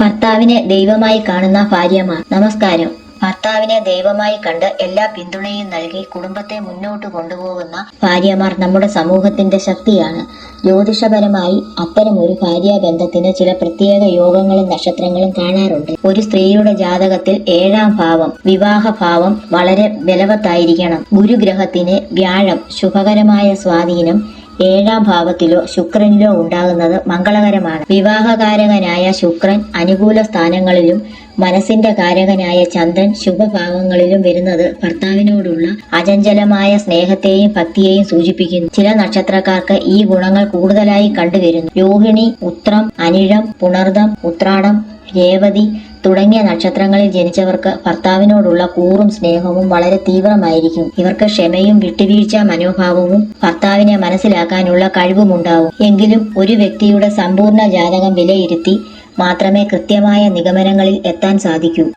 ഭർത്താവിനെ ദൈവമായി കാണുന്ന ഭാര്യമാർ നമസ്കാരം. ഭർത്താവിനെ ദൈവമായി കണ്ട് എല്ലാ പിന്തുണയും നൽകി കുടുംബത്തെ മുന്നോട്ട് കൊണ്ടുപോകുന്ന ഭാര്യമാർ നമ്മുടെ സമൂഹത്തിന്റെ ശക്തിയാണ്. ജ്യോതിഷപരമായി അത്തരം ഒരു ഭാര്യാബന്ധത്തിന് ചില പ്രത്യേക യോഗങ്ങളും നക്ഷത്രങ്ങളും കാണാറുണ്ട്. ഒരു സ്ത്രീയുടെ ജാതകത്തിൽ ഏഴാം ഭാവം വിവാഹ ഭാവം വളരെ ബലവത്തായിരിക്കണം. ഗുരുഗ്രഹത്തിന് വ്യാഴം ശുഭകരമായ സ്വാധീനം ഏഴാം ഭാവത്തിലോ ശുക്രനിലോ ഉണ്ടാകുന്നത് മംഗളകരമാണ്. വിവാഹകാരകനായ ശുക്രൻ അനുകൂല സ്ഥാനങ്ങളിലും മനസ്സിന്റെ കാരകനായ ചന്ദ്രൻ ശുഭഭാവങ്ങളിലും വരുന്നത് ഭർത്താവിനോടുള്ള അചഞ്ചലമായ സ്നേഹത്തെയും ഭക്തിയെയും സൂചിപ്പിക്കുന്നു. ചില നക്ഷത്രക്കാർക്ക് ഈ ഗുണങ്ങൾ കൂടുതലായി കണ്ടുവരുന്നു. രോഹിണി ഉത്രം അനിഴം പുണർദം ഉത്രാടം രേവതി തുടങ്ങിയ നക്ഷത്രങ്ങളിൽ ജനിച്ചവർക്ക് ഭർത്താവിനോടുള്ള കൂറും സ്നേഹവും വളരെ തീവ്രമായിരിക്കും. ഇവർക്ക് ക്ഷമയും വിട്ടുവീഴ്ച മനോഭാവവും ഭർത്താവിനെ മനസ്സിലാക്കാനുള്ള കഴിവുമുണ്ടാവും. എങ്കിലും ഒരു വ്യക്തിയുടെ സമ്പൂർണ ജാതകം വിലയിരുത്തി മാത്രമേ കൃത്യമായ നിഗമനങ്ങളിൽ എത്താൻ സാധിക്കൂ.